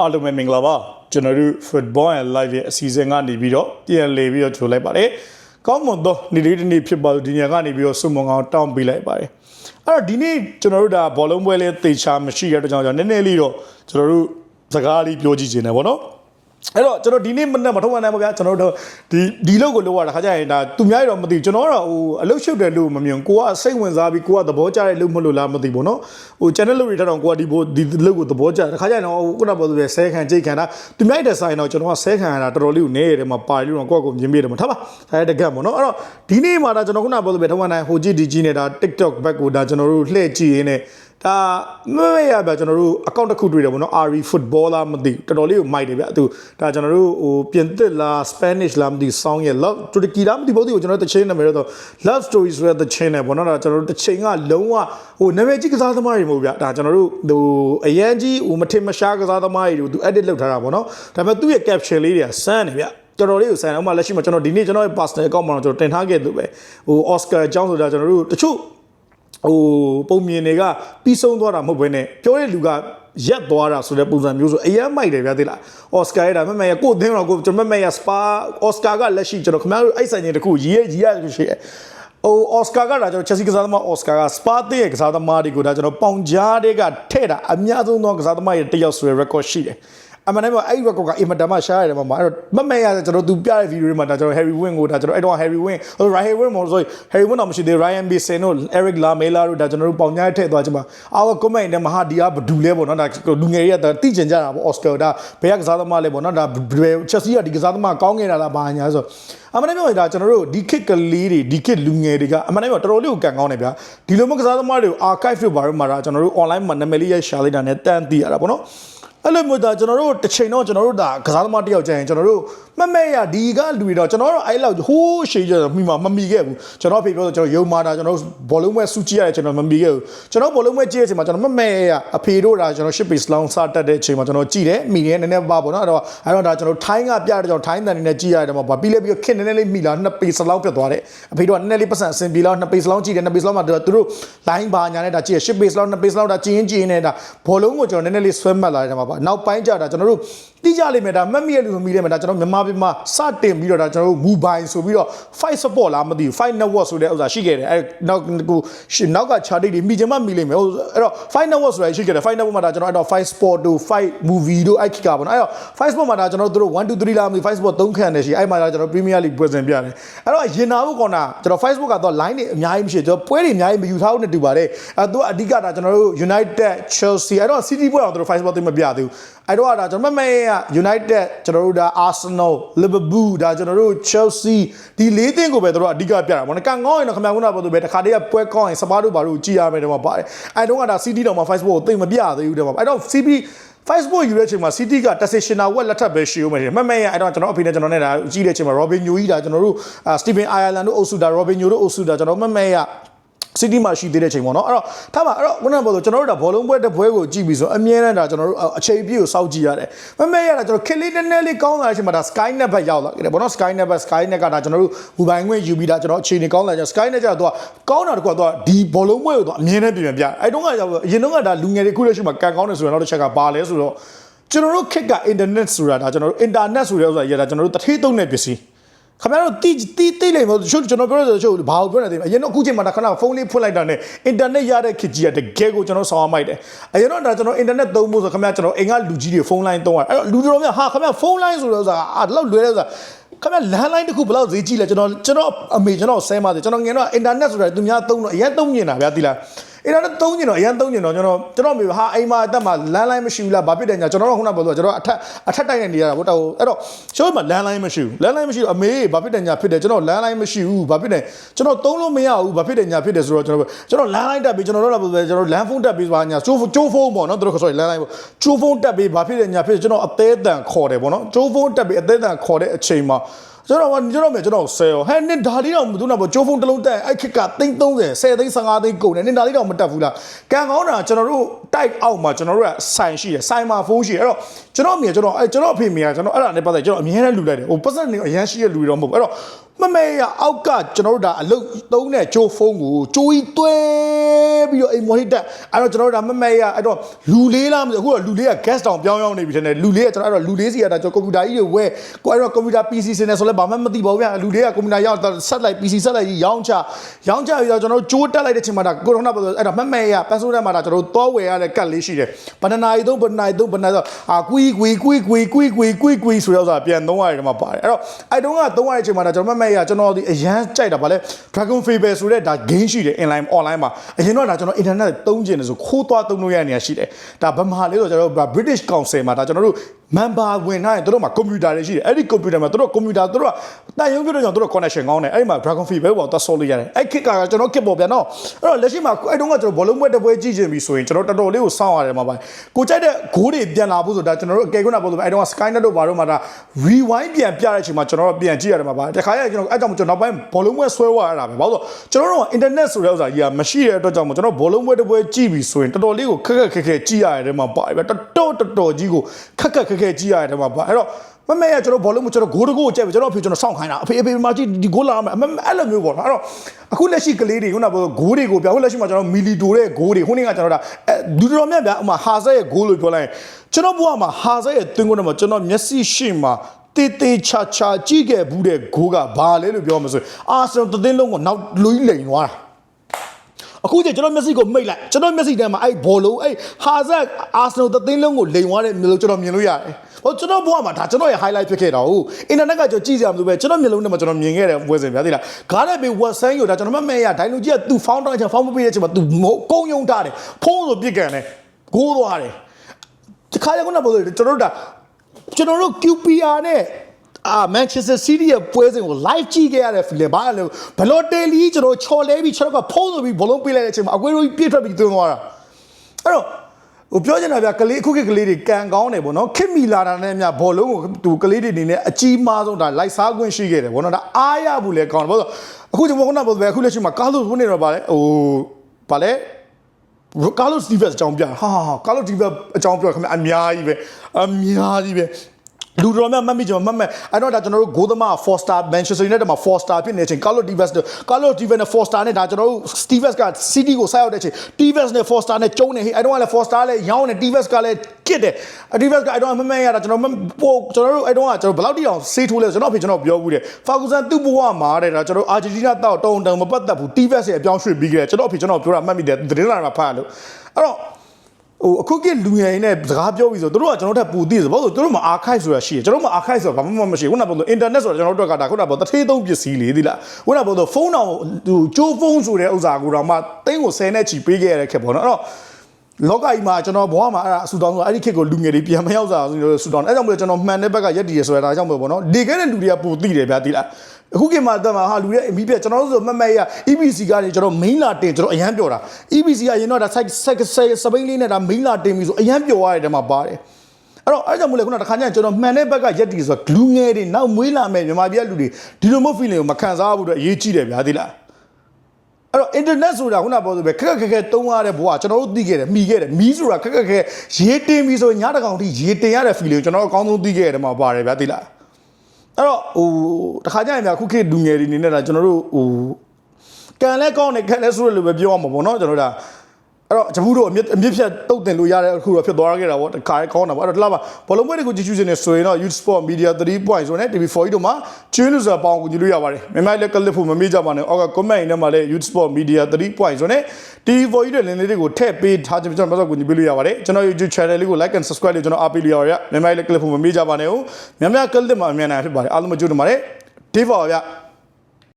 အားလုံးပဲမင်္ဂလာပါကျွန်တော်တို့ Football and Live ရဲ့အစီအစဉ်ကနေပြီးတော့ပြန်လည်ပြီးတော့ကြိုလိုက်ပါတယ်ကောင်းမွန်သောနေ့လေးတစ်နေ့ဖြစ်ပါလို့ဒီညကနေပြီးတော့စုံမုံကောင်တောင်းပေးလိုက်ပါတယ်အဲ့တော့ဒီနေ့ကျွန်တော်တို့ဒါဘောလုံးပွဲလေးသေချာမရှိတဲ့အတွက်ကြောင့်ကျွန်တော်နည်းနည်းလေးတော့ကျွန်တော်တို့စကားလေးပြောကြည့်ခြင်းတယ်ဗောနော် အဲ့တော့ကျွန်တော်ဒီနေ့မနေ့မထုံးမှန်းတယ်ပေါ့ဗျာကျွန်တော်တို့ဒီဒီလောက်ကိုလောက်ရတာခါကြရင်ဒါသူများရောမသိဘူးကျွန်တော်ကတော့ဟိုအလုတ်ရှုပ်တယ်လို့မမြင်ကိုကစိတ်ဝင်စားပြီးကိုကသဘောကျတဲ့လို့မလို့လားမသိဘူးနော်ဟို channel လို့ရတဲ့တော့ကိုကဒီဘိုဒီလောက်ကိုသဘောကျတယ်ခါကြရင်တော့ခုနကပြောသလိုဆဲခံကြိတ်ခံတာသူများတဲ့ဆိုင်တော့ကျွန်တော်ကဆဲခံရတာတော်တော်လေးကိုနေရတယ်မှာပါလို့တော့ကိုကကိုမြင်မိတယ်မှာထားပါဒါရတဲ့ကတ်ပေါ့နော်အဲ့တော့ဒီနေ့မှာဒါကျွန်တော်ခုနကပြောသလိုပဲထုံးမှန်းတိုင်းဟိုကြည့်ဒီကြည့်နေတာ TikTok back ကိုဒါကျွန်တော်တို့လှည့်ကြည့်ရင်းနဲ့ ဒါမမေ့ရပါကျွန်တော်တို့ account တစ်ခုတွေ့တယ်ပေါ့နော် RE footballer မသိဘူးတော်တော်လေးကိုမိုက်တယ်ဗျသူဒါကျွန်တော်တို့ဟိုပြင်သစ်လား Spanish လားမသိဘူး song ရဲ့ love တူတကီလားမသိဘူးဘူးကျွန်တော်တချင်းနာမည်တော့ love stories ဆိုတဲ့တချင်းနဲ့ပေါ့နော်ဒါကျွန်တော်တို့တချင်းကလုံးဝဟိုနာမည်ကြီးကစားသမားတွေမဟုတ်ဗျဒါကျွန်တော်တို့ဟိုအရန်ကြီးဟိုမထင်မရှားကစားသမားတွေကိုသူ edit လုပ်ထားတာပေါ့နော်ဒါပေမဲ့သူ့ရဲ့ caption လေးတွေကစမ်းတယ်ဗျတော်တော်လေးကိုဆိုင်အောင်မှလက်ရှိမှာကျွန်တော်ဒီနေ့ကျွန်တော်ရဲ့ personal account မှာတော့ကျွန်တော်တင်ထားခဲ့သူပဲဟို Oscar အကြောင်းဆိုတာကျွန်တော်တို့တချို့ ဟိုပုံမြင်တွေကပြီးဆုံးသွားတာမဟုတ်ဘဲနဲ့ပြောတဲ့လူကရက်သွားတာဆိုတဲ့ပုံစံမျိုးဆိုအရင်မိုက်တယ်ဗျာသိလားအော်စကာရဲ့ဒါမမေရကိုအသင်းတော်ကိုကျွန်တော်မမေရစပါအော်စကာကလက်ရှိကျွန်တော်ခင်ဗျားတို့အဲ့ဆိုင်ချင်းတခုရီးရရီးရရှိရဲ့ဟိုအော်စကာကဒါကျွန်တော်ချက်စီကစားသမားအော်စကာကစပါတဲ့ကစားသမားတွေကိုဒါကျွန်တော်ပေါင်ကြားတွေကထဲ့တာအများဆုံးသောကစားသမားရဲ့တယောက်ဆိုရယ် record ရှိတယ် အမှန်တမ်းပြောအဲ့ record ကအင်မတန်မှရှားရတယ်မှာအဲ့တော့မမေရကျွန်တော်သူပြတဲ့ဗီဒီယိုတွေမှာဒါကျွန်တော် Harry Win ကိုဒါကျွန်တော်အဲ့တော့ Harry Win ဟို Harry Win မို့ဆို Harry Win တော့မရှိသေး Ryan Mason တို့ Eric Lamela တို့ဒါကျွန်တော်တို့ပေါင်ကြားထည့်သွားချင်ပါအော် comment နဲ့မဟာဒီကဘဒူလဲပေါ့နော်ဒါလူငယ်တွေကဒါတိကျင်ကြတာပေါ့ Oscar ဒါဘယ်ကစားသမားလဲပေါ့နော်ဒါဘယ် Chelsea ကဒီကစားသမားကောင်းနေတာလားဘာညာဆိုအမှန်တမ်းပြောရင်ဒါကျွန်တော်တို့ဒီ kit ကလေးတွေဒီ kit လူငယ်တွေကအမှန်တမ်းပြောတော်တော်လေးကိုကန်ကောင်းနေဗျာဒီလိုမျိုးကစားသမားတွေကို archive တို့ဘာလို့မှာဒါကျွန်တော်တို့ online မှာနာမည်လေးရရှာလိုက်တာနဲ့တန်းသိရတာပေါ့နော် အဲ့လိုမျိုးဒါကျွန်တော်တို့တစ်ချိန်တော့ကျွန်တော်တို့ဒါကစားသမားတစ်ယောက်ကျရင်ကျွန်တော်တို့ မမဲရဒီကလူတွေတော့ကျွန်တော်တို့အဲ့လောက်ဟိုးရှေးကြမိမှာမမီခဲ့ဘူးကျွန်တော်ဖေပြောဆိုကျွန်တော်ယုံမာတာကျွန်တော်ဘောလုံးပွဲစူးကြည့်ရတယ်ကျွန်တော်မမီခဲ့ဘူးကျွန်တော်ဘောလုံးပွဲကြည့်တဲ့အချိန်မှာကျွန်တော်မမဲရအဖေတို့ဒါကျွန်တော်ရှစ်ပေစလောင်းစတက်တဲ့အချိန်မှာကျွန်တော်ကြည့်တယ်မိနေနည်းနည်းပါပေါ့နော်အဲ့တော့အဲ့တော့ဒါကျွန်တော်ထိုင်းကပြတဲ့ကျွန်တော်ထိုင်းတန်နေနဲ့ကြည့်ရတယ်မှာပြီးလဲပြီးခက်နည်းနည်းလေးမိလာနှစ်ပေစလောင်းပြတ်သွားတယ်အဖေတို့ကနည်းနည်းလေးပတ်စံအစင်ပြေလောက်နှစ်ပေစလောင်းကြည့်တယ်နှစ်ပေစလောင်းမှာသူတို့ line ဘာညာနဲ့ဒါကြည့်ရရှစ်ပေစလောင်းနှစ်ပေစလောင်းဒါကြည့်ရင်ကြည့်ရင်နဲ့ဒါဘောလုံးကိုကျွန်တော်နည်းနည်းလေးဆွဲမှတ်လာတယ်မှာပါနောက်ပိုင်းကျတာကျွန်တော်တို့တိကျလိမ့်မယ်ဒါမက်မိရလူမမီလိမ့်မယ်ဒါကျွန်တော်မြန်မာပြည်မှာစတင်ပြီးတော့ဒါကျွန်တော်တို့ mobile ဆိုပြီးတော့ fight support လားမသိဘူး fight network ဆိုတဲ့ဥစ္စာရှိခဲ့တယ်အဲနောက်ကိုနောက်က chart တွေမိချင်မှမိလိမ့်မယ်အဲ့တော့ fight network ဆိုတာရှိခဲ့တယ် fight network မှာဒါကျွန်တော်အဲ့တော့ fight sport တို့ fight movie တို့အဲ့ခိကပါနော်အဲ့တော့ fight sport မှာဒါကျွန်တော်တို့1 2 3လားမသိ fight sport 3ခန့်နေရှိအဲ့မှာဒါကျွန်တော် premier league ပွဲစဉ်ပြတယ်အဲ့တော့ရင်နာဖို့ကောနာကျွန်တော် facebook ကတော့ line တွေအများကြီးမရှိကျွန်တော်ပွဲတွေအများကြီးမယူထားဘူးနဲ့တူပါတယ်အဲ့တော့အဓိကဒါကျွန်တော်တို့ united chelsea အဲ့တော့ city ပွဲအောင်ကျွန်တော် facebook သိမပြသေးဘူး အဲ့တော့ဒါကျွန်တော်မမေက united ကျွန်တော်တို့ဒါ arsenal liverpool ဒါကျွန်တော်တို့ chelsea ဒီလေးသင်းကိုပဲတို့အဓိကပြတာပေါ့နော်ကန်ကောင်းရင်တော့ခင်ဗျားကပြောသူပဲတခါတည်းကပွဲကောင်းရင်စပါးတို့ဘာလို့ကြည်ရမယ်တော့မှာပါတယ်အဲ့တော့ကဒါ city တော့မှာ facebook ကိုသိမပြသေးဘူးတော့မှာအဲ့တော့ city Facebook ယူတဲ့အချိန်မှာ City က Tessitiona ဝက်လက်ထပ်ပဲရှိဦးမယ်မမဲရအဲ့တော့ကျွန်တော်အဖေနဲ့ကျွန်တော်နဲ့ဒါကြီးတဲ့အချိန်မှာ Robin New ကြီးဒါကျွန်တော်တို့ Steven Ireland တို့အုပ်စုဒါ Robin New တို့အုပ်စုဒါကျွန်တော်မမဲရ စီတီမှာရှိသေးတဲ့ချိန်ပေါ့နော်အဲ့တော့ထားပါအဲ့တော့ခုနကပြောဆိုကျွန်တော်တို့ဒါဘောလုံးပွဲတစ်ပွဲကိုကြည့်ပြီးဆိုအမြဲတမ်းဒါကျွန်တော်တို့အချိန်ပြည့်ကိုစောင့်ကြည့်ရတယ်မမဲရတာကျွန်တော်ခက်လေးနည်းနည်းလေးကောင်းလာတဲ့အချိန်မှာဒါ Skynet ဘက်ရောက်လာခဲ့တယ်ပေါ့နော် Skynet ဘက် Skynet ကဒါကျွန်တော်တို့ဘူပိုင်ခွင့်ယူပြီးဒါကျွန်တော်အချိန်နေကောင်းလာကြ Skynet ကျတော့ကောင်းတာတကွာတော့ဒီဘောလုံးပွဲကိုတော့အမြဲတမ်းပြင်ပြအဲ့တုန်းကကျတော့အရင်တုန်းကဒါလူငယ်တွေခုလက်ရှိမှာကန်ကောင်းတယ်ဆိုရင်တော့တစ်ချက်ကပါလဲဆိုတော့ကျွန်တော်တို့ခက်က internet ဆိုတာဒါကျွန်တော်တို့ internet ဆိုတဲ့ဥစ္စာရတာကျွန်တော်တို့တထေးသုံးတဲ့ပစ္စည်း ခင်ဗျားတို့တီးတီးတိတ်လိမ့်မို့ကျွန်တော်ပြောရဆိုကျွန်တော်ဘာလို့ပြောနေတယ်အရင်တော့အခုချိန်မှာဒါခဏဖုန်းလေးဖွင့်လိုက်တာနဲ့အင်တာနက်ရတဲ့ခေတ်ကြီးကတကယ်ကိုကျွန်တော်ဆောင်းအောင်မိုက်တယ်အရင်တော့ဒါကျွန်တော်အင်တာနက်သုံးဖို့ဆိုခင်ဗျားကျွန်တော်အိမ်ကလူကြီးတွေဖုန်းလိုင်းသုံးရတယ်အဲ့တော့လူတော်များဟာခင်ဗျားဖုန်းလိုင်းဆိုတော့ဆိုတာအဲ့လောက်လွယ်တဲ့ဆိုတာခင်ဗျားလမ်းလိုင်းတစ်ခုဘယ်လောက်ဈေးကြီးလဲကျွန်တော်ကျွန်တော်အမေကျွန်တော်ဆဲပါတယ်ကျွန်တော်ငယ်တော့အင်တာနက်ဆိုတာသူများသုံးတော့အရင်သုံးနေတာဗျာတိလား အဲ့ဒါသုံးကျင်တော့အရင်သုံးကျင်တော့ကျွန်တော်ကျွန်တော်မျိုးဟာအိမ်မှာအတက်မှာလမ်းလိုင်းမရှိဘူးလားဘာဖြစ်တယ်ညာကျွန်တော်တို့ခုနကပြောလို့ကျွန်တော်အထက်အထက်တိုက်နေနေရတာဗောတော့အဲ့တော့ကျွန်တော်မှာလမ်းလိုင်းမရှိဘူးလမ်းလိုင်းမရှိတော့အမေဘာဖြစ်တယ်ညာဖြစ်တယ်ကျွန်တော်လမ်းလိုင်းမရှိဘူးဘာဖြစ်တယ်ကျွန်တော်သုံးလို့မရဘူးဘာဖြစ်တယ်ညာဖြစ်တယ်ဆိုတော့ကျွန်တော်ကျွန်တော်လမ်းလိုင်းတက်ပြီးကျွန်တော်တို့လည်းကျွန်တော်လမ်းဖုန်းတက်ပြီးပါညာကျိုးကျိုးဖုန်းပေါ့နော်တို့ကဆိုလမ်းလိုင်းပေါ့ကျိုးဖုန်းတက်ပြီးဘာဖြစ်တယ်ညာဖြစ်တယ်ကျွန်တော်အသေးအတန်ခေါ်တယ်ပေါ့နော်ကျိုးဖုန်းတက်ပြီးအသေးအတန်ခေါ်တဲ့အချိန်မှာ ကျွန်တော်ကကျွန်တော်မြကျွန်တော်ဆယ်ရောဟဲ့နင်ဒါလေးတော့မသူနာပေါ့ကျိုးဖုန်းတစ်လုံးတက်အဲ့ခက်ကသိန်း30 10သိန်း15သိန်းကုန်တယ်နင်ဒါလေးတော့မတက်ဘူးလားကံကောင်းတာကျွန်တော်တို့တိုက်အောက်မှာကျွန်တော်တို့ကဆိုင်ရှိတယ်ဆိုင်မှာဖုန်းရှိတယ်အဲ့တော့ကျွန်တော်အမေကျွန်တော်အဲ့ကျွန်တော်အဖေမေကကျွန်တော်အဲ့ဒါနဲ့ပတ်သက်ကျွန်တော်အမြဲတမ်းလူလိုက်တယ်ဟိုပတ်စံနေအရန်ရှိတဲ့လူတွေတော့မဟုတ်ဘူးအဲ့တော့မမေရအောက်ကကျွန်တော်တို့ဒါအလုတ်သုံးတဲ့ဂျိုးဖုန်းကိုဂျိုးကြီးသွဲ ပြီးတော့အိမ်မော်ဟစ်တက်အဲ့တော့ကျွန်တော်တို့ဒါမမေရအဲ့တော့လူလေးလားမသိဘူးအခုတော့လူလေးက gas တောင်ပြောင်းရောက်နေပြီထင်တယ်လူလေးကကျွန်တော်အဲ့တော့လူလေးစီကဒါကျွန်တော်ကွန်ပျူတာကြီးတွေဝဲကိုအဲ့တော့ကွန်ပျူတာ PC စင်နေဆိုလဲဘာမှမသိပါဘူးဗျလူလေးကကွန်ပျူတာရောက်ဆက်လိုက် PC ဆက်လိုက်ကြီးရောင်းချရောင်းချပြီးတော့ကျွန်တော်တို့ဂျိုးတက်လိုက်တဲ့ချိန်မှာဒါကိုရိုနာအဲ့တော့မမေရပန်းစိုးထဲမှာဒါကျွန်တော်တို့သွားဝယ်ရတဲ့ကတ်လေးရှိတယ်ဘဏ္ဍနာရီသုံးဘဏ္ဍနာရီသုံးဘဏ္ဍနာဆိုအာကွီကွီကွီကွီကွီကွီကွီကွီဆိုတော့ဆိုတာပြန်သုံးရတယ်မှာပါတယ်အဲ့တော့အဲ့တုန်းကသုံးရတဲ့အချိန်မှာဒါကျွန်တော်မမေရကျွန်တော်ဒီအရန်ကြိုက်တာဗာလဲ Dragon Fable ဆိုတဲ့ဒါ game ရှိတယ် online online မှာအရင်တော့ဒါကျွန်တော် internet သုံးကျင်တယ်ဆိုခိုးသွားသုံးလို့ရတဲ့နေရာရှိတယ်ဒါဗမာလေးဆိုကျွန်တော်တို့ British Council မှာဒါကျွန်တော်တို့ member ဝင်ထားရင်တို့မှာ computer တွေရှိတယ်အဲ့ဒီ computer မှာတို့ computer တို့ကတန်ရုံပြတော့ကြောင့်တို့ connection ကောင်းတယ်အဲ့ဒီမှာ Dragon Fable ပေါ်သွားဆော်လို့ရတယ်အဲ့ခစ်ကကျွန်တော်ခစ်ပေါ်ပြန်တော့အဲ့တော့လက်ရှိမှာအဲ့တုန်းကကျွန်တော်ဘောလုံးပွဲတစ်ပွဲကြည့်ချင်ပြီဆိုရင်ကျွန်တော်တော်တော်လေးကိုစောင့်ရတယ်မှာပါကိုကြိုက်တဲ့ဂိုးတွေပြန်လာဖို့ဆိုဒါကျွန်တော်တို့အကယ်ကွန်းတာပေါ်ဆိုအဲ့တုန်းက Skynet တို့ဘာတို့မှာဒါ rewind ပြန်ပြတဲ့အချိန်မှာကျွန်တော်တို့ပြန်ကြည့်ရတယ်မှာပါတခါရကျွန်တော်အဲ့ကြောင့်ကျွန်တော်နောက်ပိုင်းဘောလုံးပွဲဆွဲဝရတာပဲဘာလို့ကျွန်တော်တို့က internet ဆိုတဲ့ဥစ္စာကြီးကမရှိတဲ့အတွက်ကြောင့်ကျွန်တော်ဘောလုံးပွဲတစ်ပွဲကြည့်ပြီဆိုရင်တော်တော်လေးကိုခက်ခက်ခက်ခက်ကြည့်ရတယ်တဲ့မှာပါပဲတော်တော်တော်တော်ကြီးကိုခက်ခက်ခက်ခက်ကြည့်ရတယ်တဲ့မှာပါအဲ့တော့မမေကကျွန်တော်ဘောလုံးကိုကျွန်တော်ဂိုးတကိုကြက်ပြီကျွန်တော်အဖေကျွန်တော်စောင့်ခိုင်းတာအဖေအဖေမကြီးဒီဂိုးလာမယ်အမအဲ့လိုမျိုးပေါ့နော်အဲ့တော့အခုလက်ရှိကလေးတွေခုနကဂိုးတွေကိုပြအခုလက်ရှိမှာကျွန်တော်မီလီတိုတဲ့ဂိုးတွေခုနကကျွန်တော်ဒါဒူတော်မြတ်ဗျာဥမာဟာဇက်ရဲ့ဂိုးလို့ပြောလိုက်ရင်ကျွန်တော်ဘဝမှာဟာဇက်ရဲ့တွင်းကုန်းထဲမှာကျွန်တော်မျက်စိရှိမှာတေးသေးချာချာကြည့်ခဲ့ဘူးတဲ့ဂိုးကဘာလဲလို့ပြောမှဆိုရင်အာဆန်သင်းလုံးကိုနောက်လူကြီးလိန်သွားတာ အခုကျကျွန်တော်မျက်စိကိုမိတ်လိုက်ကျွန်တော်မျက်စိထဲမှာအဲ့ဘောလုံးအဲ့ဟာဇက်အာဆနယ်သင်းလုံးကိုလိန်သွားတဲ့မျိုးကျွန်တော်မြင်လို့ရတယ်ဟိုကျွန်တော်ဘဝမှာဒါကျွန်တော်ရဲ့ highlight ဖြစ်ခဲ့တာဟုတ်အင်တာနက်ကကျွန်တော်ကြည့်စရာမလိုပဲကျွန်တော်မျက်လုံးထဲမှာကျွန်တော်မြင်ခဲ့တဲ့ပွဲစဉ်ဗျာသိလားဂါရက်ဘေဝက်ဆန်းယူဒါကျွန်တော်မမဲရဒိုင်လူကြီးကသူ့ founder ချင် found မပေးတဲ့ချိန်မှာသူကုန်းယုံထားတယ်ဖုံးဆိုပြစ်ကန်တယ်ဂိုးသွားတယ်ဒီခါရကုန်းကပြောတယ်ကျွန်တော်တို့ဒါကျွန်တော်တို့ QPR နဲ့ အာမန်ချက်စတာစီးတီးရဲ့ပွဲစဉ်ကို live ကြည့်ခဲ့ရတဲ့ feeling ဘာလဲဘလော့တယ်လီကျွန်တော်ချော်လဲပြီးကျွန်တော်ကဖုံးဆိုပြီးဘလုံးပေးလိုက်တဲ့အချိန်မှာအကွေးရိုးပြည့်ထွက်ပြီးသွင်းသွားတာအဲ့တော့ဟိုပြောချင်တာဗျကလေးအခုခေတ်ကလေးတွေကန်ကောင်းတယ်ဗောနော်ခစ်မီလာတာနဲ့မြဘောလုံးကိုသူကလေးတွေအနေနဲ့အကြီးမားဆုံးဒါလိုက်စားခွင့်ရှိခဲ့တယ်ဗောနော်ဒါအားရဘူးလေကောင်းတယ်ဗောအခုကျွန်တော်ခုနကပြောပဲအခုလက်ရှိမှာကားလို့ဘုန်းနေတော့ဗာလေဟိုဗာလေကာလိုစတီဗက်အကြောင်းပြဟာဟာကာလိုစတီဗက်အကြောင်းပြောခင်ဗျအများကြီးပဲအများကြီးပဲ လူတော်များမှတ်မိကြမှာမှတ်မဲ့အဲ့တော့ဒါကျွန်တော်တို့ဂိုးသမား4 star Manchester United မှာ4 star ဖြစ်နေတဲ့အချိန် Carlo Tevez တို့ Carlo Tevez နဲ့4 star နဲ့ဒါကျွန်တော်တို့ Stevens က City ကိုဆိုက်ရောက်တဲ့အချိန် Tevez နဲ့4 star နဲ့ကျုံးနေဟေးအဲ့တော့ကလည်း4 star လည်းရောင်းနေ Tevez ကလည်းကစ်တယ် Tevez ကအဲ့တော့မမဲရတာကျွန်တော်ပို့ကျွန်တော်တို့အဲ့တော့ကကျွန်တော်ဘယ်လောက်တိအောင်စေးထိုးလဲကျွန်တော်အဖေကျွန်တော်ပြောဘူးတယ် Ferguson သူ့ဘဝမှာတဲ့ဒါကျွန်တော် Argentina တောက်တုံတုံမပတ်သက်ဘူး Tevez ရဲ့အပြောင်းရွှေ့ပြီးခဲ့တယ်ကျွန်တော်အဖေကျွန်တော်ပြောတာမှတ်မိတယ်သတင်းလာမှာဖတ်ရလို့အဲ့တော့ ဟိုအခုကလူငယ်ရင်းနဲ့စကားပြောပြီးဆိုတို့ကကျွန်တော်တို့ထပ်ပူသိတယ်ဘာလို့တို့မှာ archive ဆိုတာရှိတယ်ကျွန်တော်မှာ archive ဆိုတာဘာမှမရှိဘူးခုနကပြောလို့ internet ဆိုတာကျွန်တော်တို့ကဒါခုနကပြောတထေးသုံးပစ္စည်းလေးသီလားခုနကပြောလို့ဖုန်းတော်ဟိုကျိုးဖုန်းဆိုတဲ့ဥစ္စာကိုတော့မှတင်းကို10နဲ့ချီပေးခဲ့ရတဲ့ခက်ပေါ့နော်အဲ့တော့ လောကကြီးမှာကျွန်တော်ဘဝမှာအဲ့ဒါအဆူတောင်းဆိုအဲ့ဒီခက်ကိုလူငယ်တွေပြန်မရောက်စားအောင်ဆူတောင်းအဲ့ကြောင့်မလို့ကျွန်တော်မှန်တဲ့ဘက်ကရက်တည်ရဆိုတာဒါကြောင့်ပဲပေါ့နော်ဒီခဲ့တဲ့လူတွေကပူသိတယ်ဗျာသိလားအခုကမှတက်မှာဟာလူတွေအမိပြကျွန်တော်တို့ဆိုမမက်ရ EBC ကနေကျွန်တော် main လာတင်ကျွန်တော်အရန်ပြောတာ EBC ကရင်တော့ဒါ site site စပိန်လေးနဲ့ဒါ main လာတင်ပြီဆိုအရန်ပြောရတဲ့တဲမှာပါတယ်အဲ့တော့အဲ့ကြောင့်မို့လဲခုနတခါကျရင်ကျွန်တော်မှန်တဲ့ဘက်ကရက်တီဆိုလူငယ်တွေနောက်မွေးလာမဲ့မြန်မာပြည်လူတွေဒီလိုမျိုး feeling ကိုမခံစားဘူးတော့အရေးကြီးတယ်ဗျာသိလားအဲ့တော့ internet ဆိုတာခုနပြောဆိုပဲခက်ခက်ခက်ခက်တုံးရတဲ့ဘဝကျွန်တော်တို့သိခဲ့တယ်မိခဲ့တယ်မီးဆိုတာခက်ခက်ခက်ရေးတင်ပြီဆိုညတကောင်ထိရေးတင်ရတဲ့ feeling ကိုကျွန်တော်တို့အကောင်းဆုံးသိခဲ့ရတယ်မှာပါတယ်ဗျာသိလားအဲ့တော့ဟိုတခါကျရင်ဗျာခုခေတ်လူငယ်တွေနေနဲ့ဒါကျွန်တော်တို့ဟိုကန်လဲကောင်းတယ်ကန်လဲဆိုရလို့ပဲပြောရမှာပေါ့နော်ကျွန်တော်တို့ဒါ အဲ့တော့ဂျပူးတို့အမြင့်အမြင့်ဖြတ်တုတ်တင်လို့ရတဲ့အခုတော့ဖြစ်သွားခဲ့တာပေါ့တခါရဲကောင်းတာပေါ့အဲ့တော့လာပါဘောလုံးပွဲတွေကိုကြည့်ရှုနေဆိုရင်တော့ Youth Sport Media 3.0ဆိုနဲ့ TV4 တို့မှာကျွေးလို့ဆိုတာပေါအောင်ကိုကြည့်လို့ရပါတယ်မြန်မာလည်းကလစ်ဖို့မမေ့ကြပါနဲ့အောက်က comment ထဲမှာလည်း Youth Sport Media 3.0ဆိုနဲ့ TV4 တို့လင်းလေးတွေကိုထည့်ပေးထားခြင်းကျွန်တော်တို့ကိုကြည့်ပေးလို့ရပါတယ်ကျွန်တော် YouTube channel လေးကို like and subscribe လေးကျွန်တော်အားပေးလို့ရပါတယ်မြန်မာလည်းကလစ်ဖို့မမေ့ကြပါနဲ့ဟုတ်မြန်မာကလစ်မှာအမြန်နိုင်ဖြစ်ပါတယ်အားလုံးမကြိုးတင်ပါတယ်ဒီပါဗျ